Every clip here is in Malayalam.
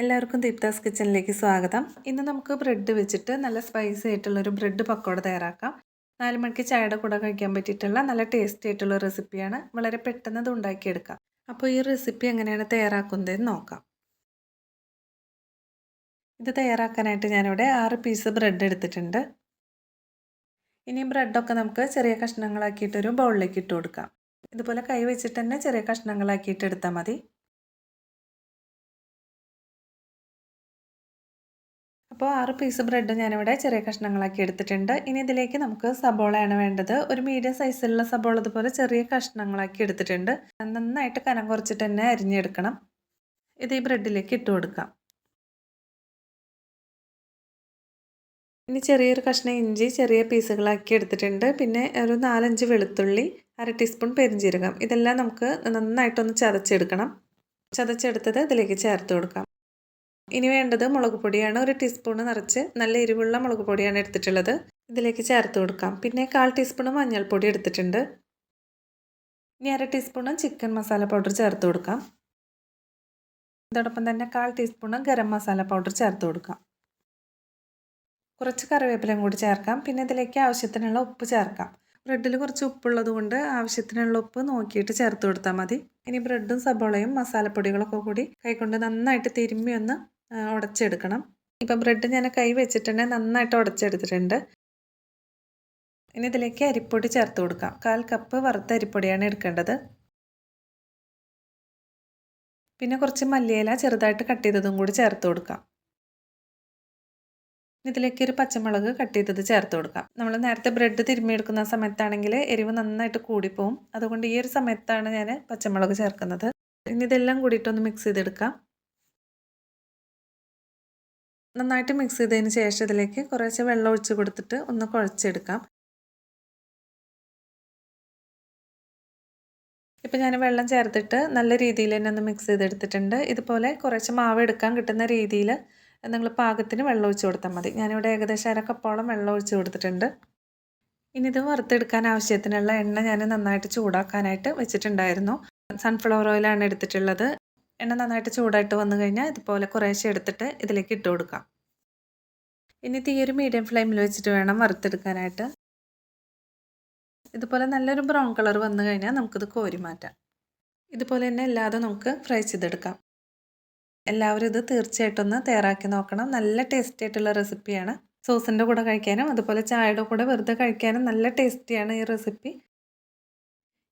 എല്ലാവർക്കും ദീപ്താസ് കിച്ചണിലേക്ക് സ്വാഗതം. ഇന്ന് നമുക്ക് ബ്രെഡ് വെച്ചിട്ട് നല്ല സ്പൈസി ആയിട്ടുള്ളൊരു ബ്രെഡ് പക്കോട തയ്യാറാക്കാം. നാല് മണിക്ക് ചായയുടെ കൂടെ കഴിക്കാൻ പറ്റിയിട്ടുള്ള നല്ല ടേസ്റ്റി ആയിട്ടുള്ള റെസിപ്പിയാണ് വളരെ പെട്ടെന്ന് അത് ഉണ്ടാക്കിയെടുക്കാം. അപ്പോൾ ഈ റെസിപ്പി എങ്ങനെയാണ് തയ്യാറാക്കുന്നതെന്ന് നോക്കാം. ഇത് തയ്യാറാക്കാനായിട്ട് ഞാനിവിടെ ആറ് പീസ് ബ്രെഡ് എടുത്തിട്ടുണ്ട്. ഇനി ബ്രെഡൊക്കെ നമുക്ക് ചെറിയ കഷ്ണങ്ങളാക്കിയിട്ടൊരു ബൗളിലേക്ക് ഇട്ട് കൊടുക്കാം. ഇതുപോലെ കൈ വെച്ചിട്ട് തന്നെ ചെറിയ കഷ്ണങ്ങളാക്കിയിട്ട് എടുത്താൽ മതി. അപ്പോൾ ആറ് പീസ് ബ്രെഡ് ഞാനിവിടെ ചെറിയ കഷ്ണങ്ങളാക്കി എടുത്തിട്ടുണ്ട്. ഇനി ഇതിലേക്ക് നമുക്ക് സബോളയാണ് വേണ്ടത്. ഒരു മീഡിയം സൈസിലുള്ള സബോള ഇതുപോലെ ചെറിയ കഷ്ണങ്ങളാക്കി എടുത്തിട്ടുണ്ട്. നന്നായിട്ട് കനം കുറച്ചിട്ട് തന്നെ അരിഞ്ഞെടുക്കണം. ഇത് ഈ ബ്രെഡിലേക്ക് ഇട്ട് കൊടുക്കാം. ഇനി ചെറിയൊരു കഷ്ണം ഇഞ്ചി ചെറിയ പീസുകളാക്കി എടുത്തിട്ടുണ്ട്. പിന്നെ ഒരു നാലഞ്ച് വെളുത്തുള്ളി അര ടീസ്പൂൺ പെരിഞ്ചീരകം ഇതെല്ലാം നമുക്ക് നന്നായിട്ടൊന്ന് ചതച്ചെടുക്കണം. ചതച്ചെടുത്തത് ഇതിലേക്ക് ചേർത്ത് കൊടുക്കാം. ഇനി വേണ്ടത് മുളക് പൊടിയാണ്. ഒരു ടീസ്പൂൺ നിറച്ച് നല്ല എരിവുള്ള മുളക് പൊടിയാണ് എടുത്തിട്ടുള്ളത്. ഇതിലേക്ക് ചേർത്ത് കൊടുക്കാം. പിന്നെ കാൽ ടീസ്പൂൺ മഞ്ഞൾപ്പൊടി എടുത്തിട്ടുണ്ട്. ഇനി അര ടീസ്പൂൺ ചിക്കൻ മസാല പൗഡർ ചേർത്ത് കൊടുക്കാം. അതോടൊപ്പം തന്നെ കാൽ ടീസ്പൂൺ ഗരം മസാല പൗഡർ ചേർത്ത് കൊടുക്കാം. കുറച്ച് കറിവേപ്പിലയും കൂടി ചേർക്കാം. പിന്നെ ഇതിലേക്ക് ആവശ്യത്തിനുള്ള ഉപ്പ് ചേർക്കാം. ബ്രെഡിൽ കുറച്ച് ഉപ്പുള്ളത് കൊണ്ട് ആവശ്യത്തിനുള്ള ഉപ്പ് നോക്കിയിട്ട് ചേർത്ത് കൊടുത്താൽ മതി. ഇനി ബ്രെഡും സബോളയും മസാലപ്പൊടികളൊക്കെ കൂടി കൈകൊണ്ട് നന്നായിട്ട് തിരുമ്മി ഒന്ന് ഉടച്ചെടുക്കണം. ഇപ്പം ബ്രെഡ് ഞാൻ കൈ വെച്ചിട്ടുണ്ടെങ്കിൽ നന്നായിട്ട് ഉടച്ചെടുത്തിട്ടുണ്ട്. ഇനി ഇതിലേക്ക് അരിപ്പൊടി ചേർത്ത് കൊടുക്കാം. കാൽ കപ്പ് വറുത്ത അരിപ്പൊടിയാണ് എടുക്കേണ്ടത്. പിന്നെ കുറച്ച് മല്ലിയില ചെറുതായിട്ട് കട്ട് ചെയ്തതും കൂടി ചേർത്ത് കൊടുക്കാം. ഇതിലേക്ക് ഒരു പച്ചമുളക് കട്ട് ചെയ്തത് ചേർത്ത് കൊടുക്കാം. നമ്മൾ നേരത്തെ ബ്രെഡ് തിരുമ്മിയെടുക്കുന്ന സമയത്താണെങ്കിൽ എരിവ് നന്നായിട്ട് കൂടിപ്പോവും. അതുകൊണ്ട് ഈ ഒരു സമയത്താണ് ഞാൻ പച്ചമുളക് ചേർക്കുന്നത്. ഇനി ഇതെല്ലാം കൂടിയിട്ടൊന്ന് മിക്സ് ചെയ്തെടുക്കാം. നന്നായിട്ട് മിക്സ് ചെയ്തതിന് ശേഷം ഇതിലേക്ക് കുറേശ്ശെ വെള്ളം ഒഴിച്ച് കൊടുത്തിട്ട് ഒന്ന് കുഴച്ചെടുക്കാം. ഇപ്പം ഞാൻ വെള്ളം ചേർത്തിട്ട് നല്ല രീതിയിൽ തന്നെ ഒന്ന് മിക്സ് ചെയ്തെടുത്തിട്ടുണ്ട്. ഇതുപോലെ കുറച്ച് മാവ് എടുക്കാൻ കിട്ടുന്ന രീതിയിൽ നിങ്ങൾ പാകത്തിന് വെള്ളം ഒഴിച്ച് കൊടുത്താൽ മതി. ഞാനിവിടെ ഏകദേശം അരക്കപ്പോളം വെള്ളം ഒഴിച്ച് കൊടുത്തിട്ടുണ്ട്. ഇനി ഇത് വറുത്തെടുക്കാൻ ആവശ്യത്തിനുള്ള എണ്ണ ഞാൻ നന്നായിട്ട് ചൂടാക്കാനായിട്ട് വെച്ചിട്ടുണ്ടായിരുന്നു. സൺഫ്ലവർ ഓയിലാണ് എടുത്തിട്ടുള്ളത്. എണ്ണ നന്നായിട്ട് ചൂടായിട്ട് വന്നു കഴിഞ്ഞാൽ ഇതുപോലെ കുറേശ്ശെ എടുത്തിട്ട് ഇതിലേക്ക് ഇട്ട് കൊടുക്കാം. ഇനി തീ ഒരു മീഡിയം ഫ്ലെയിമിൽ വെച്ചിട്ട് വേണം വറുത്തെടുക്കാനായിട്ട്. ഇതുപോലെ നല്ലൊരു ബ്രൗൺ കളർ വന്നു കഴിഞ്ഞാൽ നമുക്കിത് കോരി മാറ്റാം. ഇതുപോലെ തന്നെ അല്ലാതെ നമുക്ക് ഫ്രൈ ചെയ്തെടുക്കാം. എല്ലാവരും ഇത് തീർച്ചയായിട്ടും ഒന്ന് തയ്യാറാക്കി നോക്കണം. നല്ല ടേസ്റ്റി ആയിട്ടുള്ള റെസിപ്പിയാണ് സോസിന്റെ കൂടെ കഴിക്കാനും അതുപോലെ ചായയുടെ കൂടെ വെറുതെ കഴിക്കാനും നല്ല ടേസ്റ്റിയാണ് ഈ റെസിപ്പി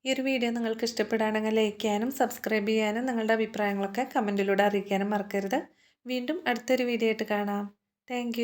ഈ ഒരു വീഡിയോ നിങ്ങൾക്ക് ഇഷ്ടപ്പെടുകയാണെങ്കിൽ ലൈക്ക് ചെയ്യാനും സബ്സ്ക്രൈബ് ചെയ്യാനും നിങ്ങളുടെ അഭിപ്രായങ്ങളൊക്കെ കമന്റിലൂടെ അറിയിക്കാനും മറക്കരുത്. വീണ്ടും അടുത്തൊരു വീഡിയോ ആയിട്ട് കാണാം. താങ്ക്